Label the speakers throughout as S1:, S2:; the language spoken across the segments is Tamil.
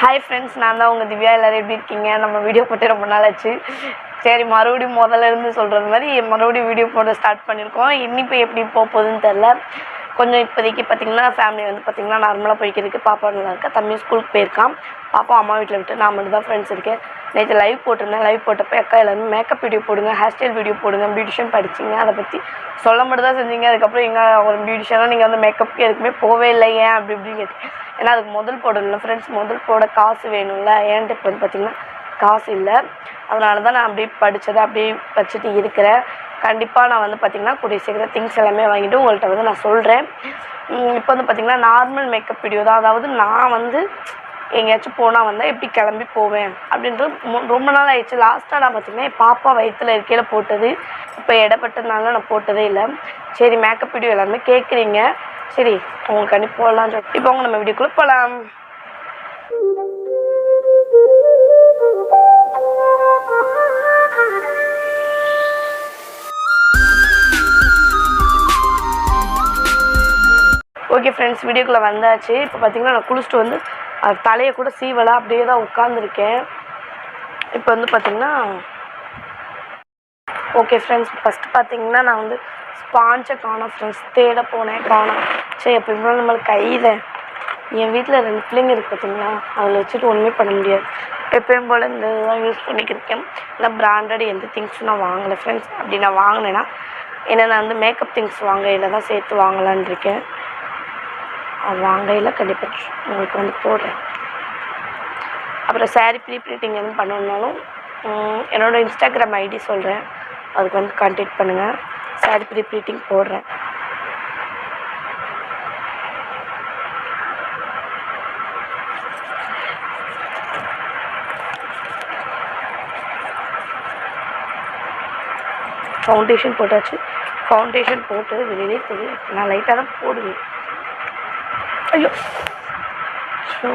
S1: ஹாய் ஃப்ரெண்ட்ஸ் நான் தான் உங்கள் திவ்யா. எல்லோரும் எப்படி இருக்கீங்க? நம்ம வீடியோ போட்டு ரொம்ப நாள் ஆச்சு. சரி மறுபடியும் முதல்ல இருந்து சொல்கிறது மாதிரி மறுபடியும் வீடியோ போட ஸ்டார்ட் பண்ணியிருக்கோம் இன்னிப்போ எப்படி போக போகுதுன்னு தெரில கொஞ்சம் இப்போதைக்கு பார்த்திங்கன்னா ஃபேமிலி வந்து பார்த்திங்கன்னா நார்மலாக போய்க்கிறதுக்கு பாப்பா நல்லா இருக்கா? தம்பி ஸ்கூலுக்கு போயிருக்கான். பாப்பா அம்மா வீட்டில் விட்டு நான் மட்டும் தான் ஃப்ரெண்ட்ஸ் இருக்கேன். நேற்று லைவ் போட்டிருந்தேன். லைவ் போட்டப்போ அக்கா எல்லாருமே மேக்கப் வீடியோ போடுங்க ஹேர் ஸ்டைல் வீடியோ போடுங்க பியூட்டிஷியன் படிச்சிங்க. அதை பற்றி சொல்ல மட்டும் தான் செஞ்சீங்க. அதுக்கப்புறம் எங்கே ஒரு பியூட்டிஷியனாக நீங்கள் வந்து மேக்கப்க்கு எதுக்குமே போவே இல்லை. ஏன் அப்படி இப்படின்னு கேட்டு ஏன்னா அதுக்கு முதல் போடணும்ல ஃப்ரெண்ட்ஸ் முதல் போட காசு வேணும்ல. ஏன்ட்டு இப்போ வந்து பார்த்திங்கன்னா காசு இல்லை. அதனால தான் நான் அப்படியே படித்ததை அப்படியே வச்சுட்டு இருக்கிறேன். கண்டிப்பாக நான் வந்து பார்த்திங்கன்னா கூடிய சீக்கிரம் திங்ஸ் எல்லாமே வாங்கிட்டு உங்கள்கிட்ட வந்து நான் சொல்கிறேன் இப்போ வந்து பார்த்திங்கன்னா நார்மல் மேக்கப் வீடியோ தான். அதாவது நான் வந்து எங்கேயாச்சும் போனால் வந்தால் எப்படி கிளம்பி போவேன்? அப்படின்றது ரொம்ப நாள் ஆயிடுச்சு. லாஸ்ட்டாக நான் பார்த்திங்கன்னா என் பாப்பா வயிற்றுல இருக்கையில் போட்டது. இப்போ இடப்பட்டதுனால நான் போட்டதே இல்லை. சரி மேக்கப் வீடியோ எல்லாருமே கேட்குறீங்க சரி உங்களுக்கு அனுப்பி போடலாம்னு சொல்லிட்டு. இப்போ அவங்க நம்ம வீடியோக்குள்ளே போகலாம் ஓகே ஃப்ரெண்ட்ஸ் வீடியோக்குள்ளே வந்தாச்சு. இப்போ பார்த்தீங்கன்னா நான் குளிச்சுட்டு வந்து அது தலையை கூட சீவலா அப்படியே தான் உட்காந்துருக்கேன் இப்போ வந்து பார்த்திங்கன்னா ஓகே ஃப்ரெண்ட்ஸ் ஃபஸ்ட்டு பார்த்தீங்கன்னா நான் வந்து ஸ்பாஞ்சை காணோம் ஃப்ரெண்ட்ஸ் தேட போனேன் காணோம். சரி எப்பயுமே நம்மளுக்கு கையில் என் வீட்டில் ரெண்டு பிள்ளைங்க இருக்குது பார்த்தீங்களா அதில் வச்சுட்டு ஒன்றுமே பண்ண முடியாது. எப்பயும் போல் இந்த இதுதான் யூஸ் பண்ணிக்கிருக்கேன். இல்லை பிராண்டட் எந்த திங்ஸும் நான் வாங்கலை ஃப்ரெண்ட்ஸ் அப்படி நான் வாங்கினேன்னா ஏன்னா நான் வந்து மேக்கப் திங்ஸ் வாங்கையில் தான் சேர்த்து வாங்கலான் இருக்கேன். வாங்கையில் கண்டிப்பாக உங்களுக்கு வந்து போடுறேன். அப்புறம் சாரீ ப்ரீ ப்ரிண்டிங் எதுவும் பண்ணணுன்னாலும் என்னோடய என்னோட இன்ஸ்டாகிராம் ஐடி சொல்கிறேன் அதுக்கு வந்து கான்டாக்ட் பண்ணுங்கள் சாரீ ப்ரீ ப்ளீட்டிங் போடுறேன். ஃபவுண்டேஷன் போட்டாச்சு. ஃபவுண்டேஷன் போட்டு வெளியிலே தெரியும் நான் லைட்டாக தான் போடுவேன். ஐயோ. ஸோ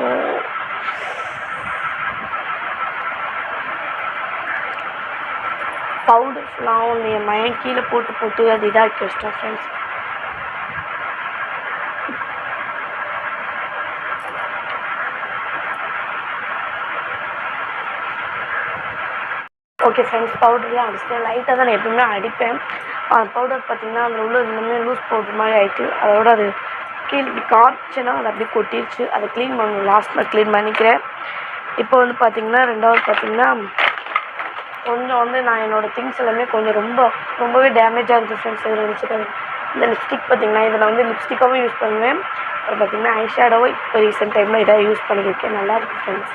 S1: பவுடர்ஸ்லாம் ஒன்று என் மயன் கீழே போட்டு போட்டு அது இதாக்கி வச்சிட்டேன் ஃப்ரெண்ட்ஸ் ஓகே ஃப்ரெண்ட்ஸ் பவுடர்லாம் அடிச்சிட்டேன்? லைட்டாக தான் நான் எப்பவுமே அடிப்பேன். அந்த பவுடர் பார்த்தீங்கன்னா அதில் உள்ள எல்லாமே லூஸ் பவுடர் மாதிரி ஆயிட்டு அதோட அது கீழே இப்படி காய்ச்சுன்னா அது அப்படியே கொட்டிடுச்சு அதை க்ளீன் பண்ணணும் லாஸ்ட்டில் க்ளீன் பண்ணிக்கிறேன். இப்போ வந்து பார்த்தீங்கன்னா ரெண்டாவது பார்த்தீங்கன்னா கொஞ்சம் வந்து நான் என்னோடய திங்ஸ் எல்லாமே கொஞ்சம் ரொம்ப ரொம்பவே டேமேஜாக இருந்துச்சு ஃப்ரெண்ட்ஸ் இதில் வச்சுருக்கேன் இந்த லிப்ஸ்டிக் பார்த்தீங்கன்னா இதில் வந்து லிப்ஸ்டிக்காகவும் யூஸ் பண்ணுவேன். அப்புறம் பார்த்தீங்கன்னா ஐ இப்போ ரீசெண்ட் டைமில் இதாக யூஸ் பண்ணியிருக்கேன் நல்லாயிருக்கு ஃப்ரெண்ட்ஸ்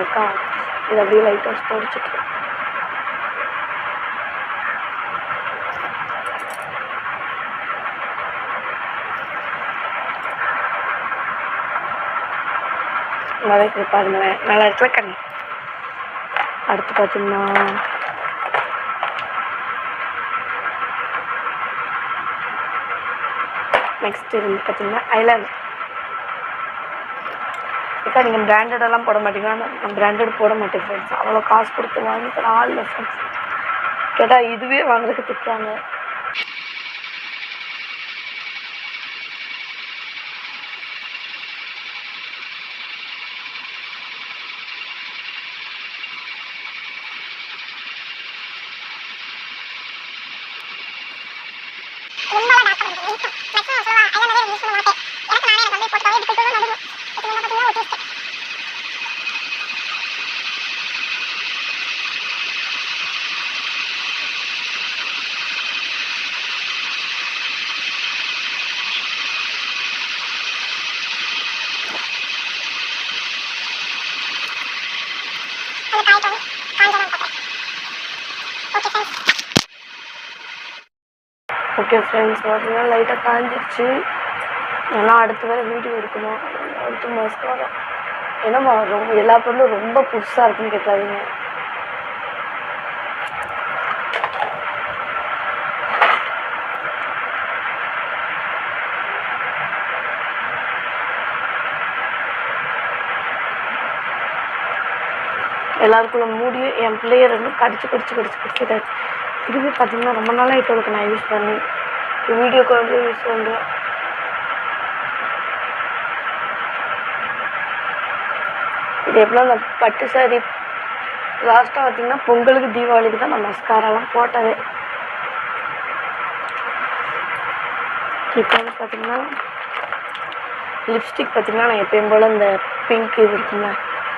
S1: அக்கா இது அப்படியே லைட்டாக தொடச்சிட்டு நல்லா இருக்கு பாருங்களேன் நல்லா இருக்குல்ல கண்ணு? அடுத்து பார்த்தீங்கன்னா நெக்ஸ்ட் இருந்து பார்த்தீங்கன்னா ஐலாண்ட் அக்கா நீங்கள் பிராண்டடெல்லாம் போட மாட்டீங்கன்னா நான் பிராண்டட் போட மாட்டேன் ஃப்ரெண்ட்ஸ் அவ்வளோ காசு கொடுத்து வாங்கி தர ஆள் இல்லை ஃப்ரெண்ட்ஸ் கேட்டால் இதுவே வாங்குறதுக்கு திட்டுறாங்க. ஓகே ஃப்ரெண்ட்ஸ் பார்த்தீங்கன்னா லைட்டாக காஞ்சிருச்சு. ஏன்னா அடுத்து வேறு வீடியோ எடுக்கணும். அடுத்த மாதம் வர என்னம்மா ரொம்ப எல்லா பொருளும் ரொம்ப புதுசாக இருக்குன்னு கேட்காதீங்க எல்லாருக்குள்ள மூடியும் என் பிள்ளைய ரெண்டும் கடிச்சு கடிச்சு கடிச்சு கடிச்சிட்டு இதுவே பார்த்தீங்கன்னா ரொம்ப நாளாக இப்போ நான் யூஸ் பண்ணி. வீடியோ வந்து யூஸ் பண்ணுறேன் இது எப்படின்னா அந்த பட்டு சாரி லாஸ்ட்டாக பார்த்தீங்கன்னா பொங்கலுக்கு தீபாவளிக்கு தான் நான் மஸ்காரெல்லாம் போட்டதே. இப்போ வந்து பார்த்தீங்கன்னா லிப்ஸ்டிக் பார்த்திங்கன்னா நான் எப்பயும் போல் இந்த பிங்க் இது இருக்குங்க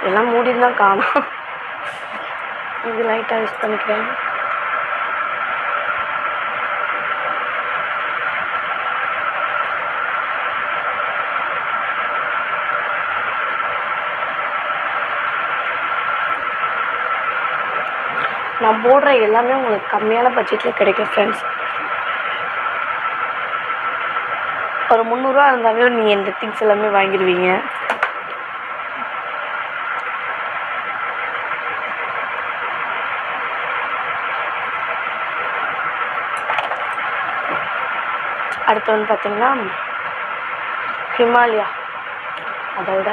S1: எல்லாம் மூடி தான் காணும். இது லைட்டாக யூஸ் பண்ணிக்கிறேன். நான் போடுற எல்லாமே உங்களுக்கு கம்மியான பட்ஜெட்டில் கிடைக்கும் ஃப்ரெண்ட்ஸ் ஒரு முந்நூறுரூவா இருந்தாவே நீங்கள் இந்த திங்ஸ் எல்லாமே வாங்கிடுவீங்க. அடுத்து வந்து பார்த்தீங்கன்னா ஹிமாலயா. அதோட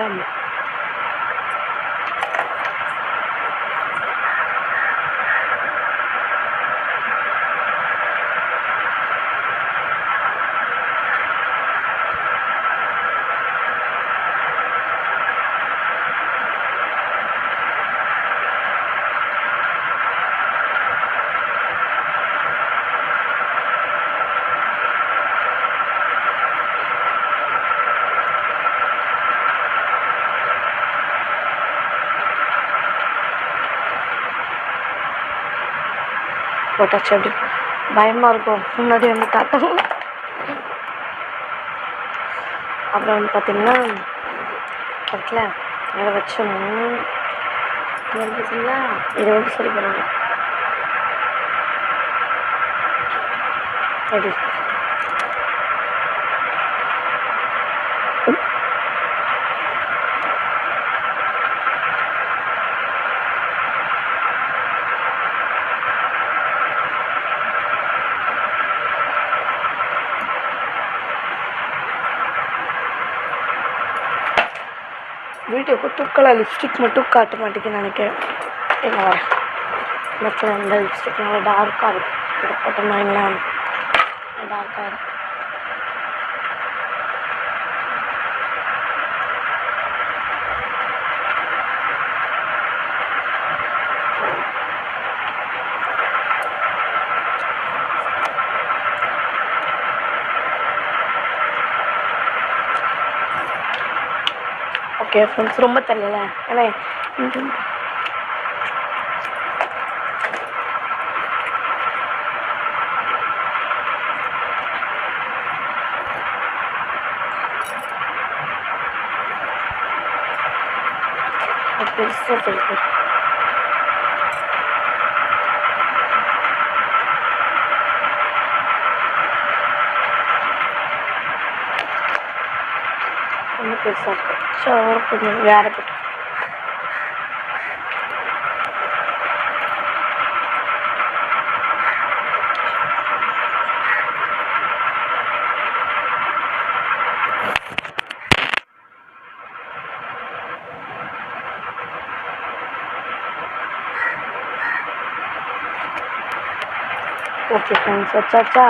S1: போட்டாச்சு அப்படி பயமாக இருக்கும். முன்னாடி வந்து தாக்கம் அப்புறம் வந்து பார்த்தீங்கன்னா பக்கத்தில் மேலே வச்சோம் பார்த்தீங்களா இதை வந்து சரி பண்ணுங்க எப்படி? வீடியோக்கு தூக்கலாக லிப்ஸ்டிக் மட்டும் காட்ட மாட்டேங்குன்னு நினைக்கிறேன். என்ன வரேன் மற்ற இந்த லிப்ஸ்டிக் நல்லா டார்க்காக இருக்கும் போட்டோம்னா என்ன? டார்க்காக இருக்கும் ஓகே ஃப்ரெண்ட்ஸ் ரொம்ப தெரியல ஏன்னா இந்த- அது பெருசா தெரியுது ரொம்ப பெருசாக இருக்கு ஸோ கொஞ்சம் வேற போட்டு ஓகே ஃப்ரெண்ட்ஸ் வச்சாச்சா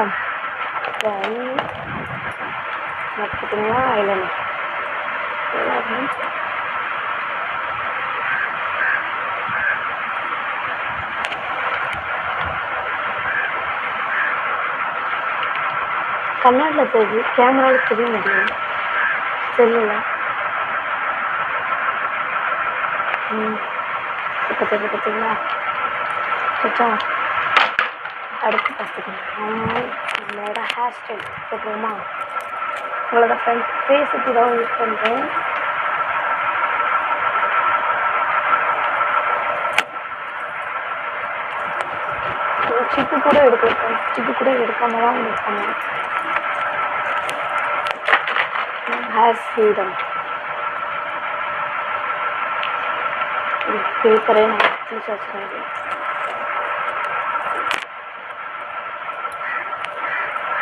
S1: கண்ணாடில் தெரியுது கேமராவில் தெரிய முடியும் செல்லில் இப்போ தெரியுது பார்த்தீங்களா சச்சா அடுத்து பார்த்துக்கலாம். நம்மளோட ஹேர் ஸ்டைல் போட்டுருவோமா? உங்களோட ஃப்ரெண்ட்ஸ் ஃபேஸுக்கு தான் யூஸ் பண்ணுறேன் சிப்பு கூட எடுத்துருக்கேன் சிப்பு கூட எடுக்காம தான் யூஸ் பண்ணுவேன் ஹேர் சீரம் பேப்பரே நான் வச்சுருக்கேன்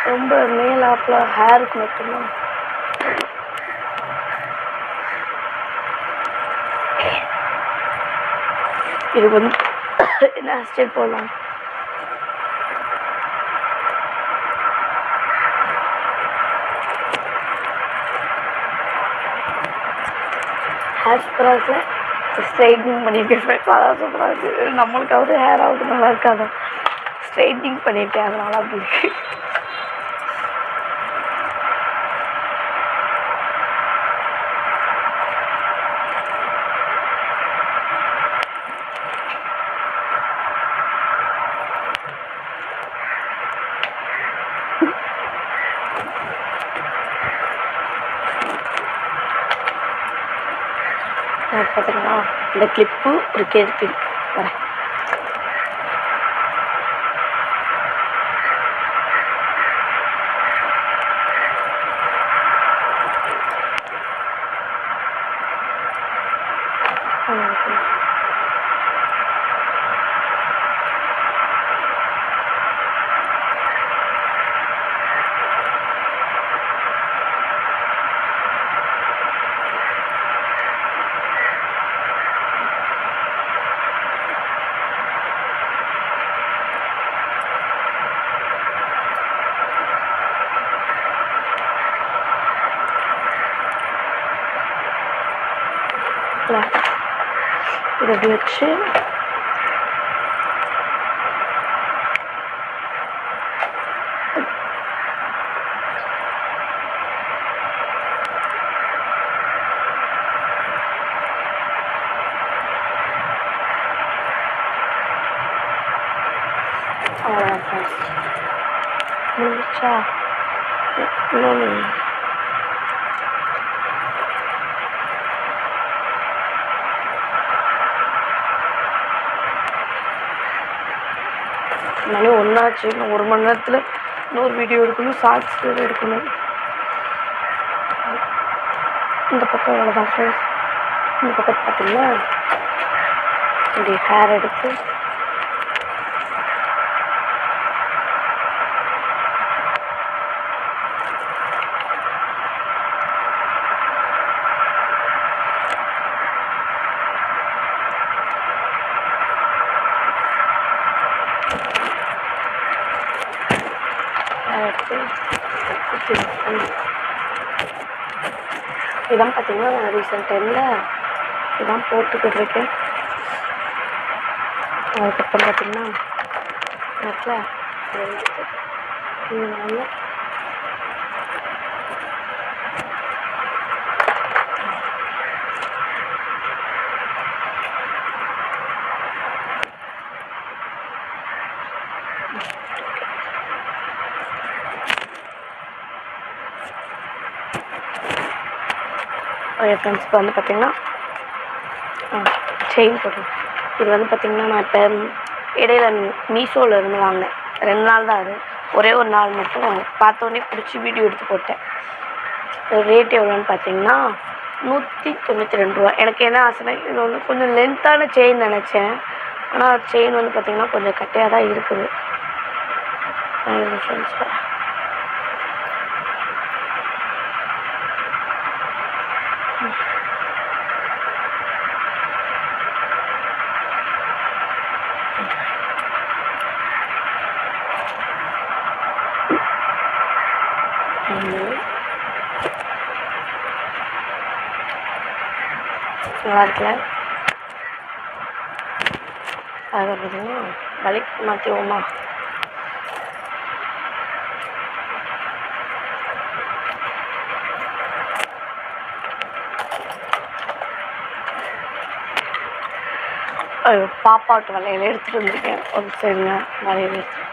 S1: ரொம்ப மேலாப்பில் ஹேருக்கு மட்டும்தான். இதுக்கு வந்து என்ன போகலாம் ஸ்டைல் போடலாம் ஹேர் சூப்பராக இருக்குல்ல? ஸ்ட்ரைட்னிங் பண்ணியிருக்கேன் அதான் சூப்பராக இருக்குது நம்மளுக்காவது ஹேர் ஆகுது நல்லா இருக்காது. ஸ்ட்ரைட்னிங் பண்ணியிருக்கேன் அதனால அப்படி இருக்குது நான் இந்த கிளிப்பு ஒரு கேள்வி வரேன். இதை இப்படி வச்சு அவ்வளோதான் ஃப்ரெண்ட்ஸ் முடிச்சா இன்னொன்று மணி ஒன்றாச்சு இன்னும் ஒரு மணி நேரத்தில் இன்னொரு வீடியோ எடுக்கணும் ஷார்ட்ஸ் வேறு எடுக்கணும். இந்த பக்கம் அவ்வளோதான் ஃப்ரெண்ட்ஸ் இந்த பக்கம் பார்த்திங்கன்னா இப்படி ஹேர் எடுத்து இதான் பார்த்தீங்கன்னா நான் ரீசெண்ட் டைமில் இதான் போட்டுக்கிட்டு இருக்கேன் அதுக்கப்புறம் பார்த்தீங்கன்னா நெட்டில் என் ஃப்ரெண்ட்ஸ் இப்போ வந்து பார்த்திங்கன்னா செயின் போட்டேன் இது வந்து பார்த்திங்கன்னா நான் இப்போ இடையில மீஷோவில் இருந்து வாங்கினேன். ரெண்டு நாள் தான் அது. ஒரே ஒரு நாள் மட்டும் பார்த்தோன்னே பிடிச்சி வீடியோ எடுத்து போட்டேன். ரேட் எவ்வளோன்னு பார்த்தீங்கன்னா நூற்றி தொண்ணூற்றி ரெண்டு ரூபா. எனக்கு என்ன ஆசைனா இது வந்து கொஞ்சம் லென்த்தான செயின் நினச்சேன். ஆனால் செயின் வந்து பார்த்திங்கன்னா கொஞ்சம் கட்டையாக தான் இருக்குது ஃப்ரெண்ட்ஸ் நல்லா இருக்குல்ல அது மாற்றிடுவோமா பாப்பாவுக்கு வளையல் எடுத்துகிட்டு வந்திருக்கேன். ஒரு சரிங்க வளையல் எடுத்து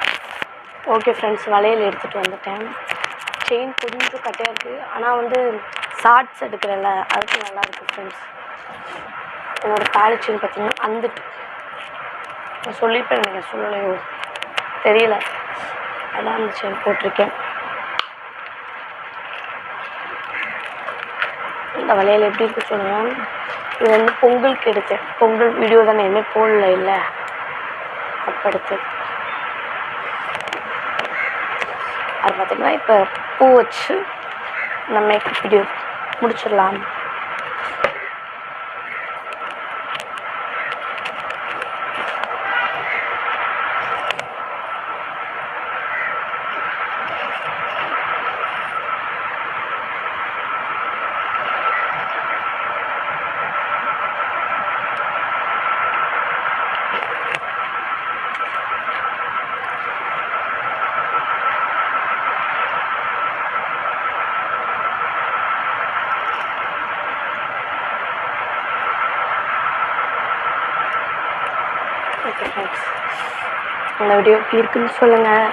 S1: ஓகே ஃப்ரெண்ட்ஸ் வளையல் எடுத்துகிட்டு வந்துட்டேன். செயின் கொஞ்சம் கட்டையாக இருக்குது ஆனால் வந்து ஷார்ட்ஸ் எடுக்கிறல்ல அதுக்கு நல்லாயிருக்கு ஃப்ரெண்ட்ஸ் என்னோடய காலேஜ் பார்த்தீங்கன்னா வந்துட்டு நான் சொல்லியிருப்பேன் நீங்கள் சொல்லலையோ தெரியல. அதான் அந்த செயின் போட்டிருக்கேன். இந்த வளையல் எப்படி இருக்கு சொல்லுங்கள் இது வந்து பொங்கலுக்கு எடுத்தேன். பொங்கல் வீடியோ தானே எதுவுமே போடல இல்லை. அப்போ எடுத்தது. அது பார்த்திங்கன்னா இப்போ பூ வச்சு நம்ம மேக்கப் வீடியோ முடிச்சிடலாம். ஓகே ஃப்ரெண்ட்ஸ் இந்த வீடியோ எப்படி இருக்குன்னு சொல்லுங்கள்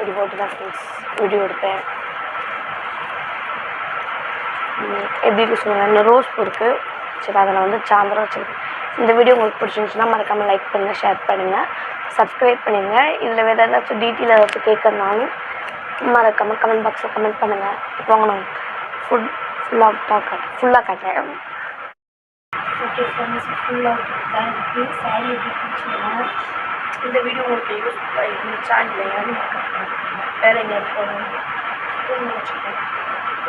S1: இது போட்டு தான் ஃப்ரெண்ட்ஸ் வீடியோ எடுப்பேன் எப்படி இருக்கு சொல்லுங்கள் இன்னும் ரோஸ் பூ இருக்குது சரி அதில் வந்து சாயந்தரம் வச்சுருக்கேன். இந்த வீடியோ உங்களுக்கு பிடிச்சிருந்துச்சுன்னா மறக்காமல் லைக் பண்ணுங்கள் ஷேர் பண்ணுங்கள் சப்ஸ்கிரைப் பண்ணுங்கள் இதில் வேறு ஏதாச்சும் டீட்டெயில் ஏதாச்சும் கேட்குறதுனாலும் மறக்காமல் கமெண்ட் பாக்ஸில் கமெண்ட் பண்ணுங்கள் இப்போ வாங்க நான் ஃபுட் ஃபுல்லாக காட்டுறேன் ஃபுல்லாக காட்டுறேன் ஓகே ஃப்ரெண்ட்ஸ் ஃபுல்லாக தான் இருக்குது சாரி எப்படி இந்த வீடியோ உங்களுக்கு யூஸ்ஃபுல்லாக இருந்துச்சா யாரும் வேறு எங்கேயாவது போகணும். ஓகே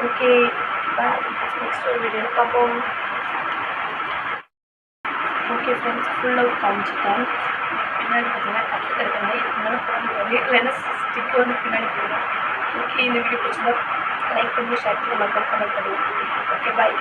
S1: ஓகே நெக்ஸ்ட் ஒரு வீடியோ பார்ப்போம். ஓகே ஃப்ரெண்ட்ஸ் ஃபுல்லாக காமிச்சிட்டேன். பின்னாடி பார்த்தீங்கன்னா கற்றுக்கிறது இருந்தாலும் இதுக்கு முடியாது இல்லைன்னா ஸ்டிக் வந்து பின்னாடி போயிடும். ஓகே இந்த வீடியோ பிடிச்சிருந்தா லைக் பண்ணி ஷேர் பண்ணி மக்கள் கமெண்ட் பண்ணுங்கள் ஓகே பாய்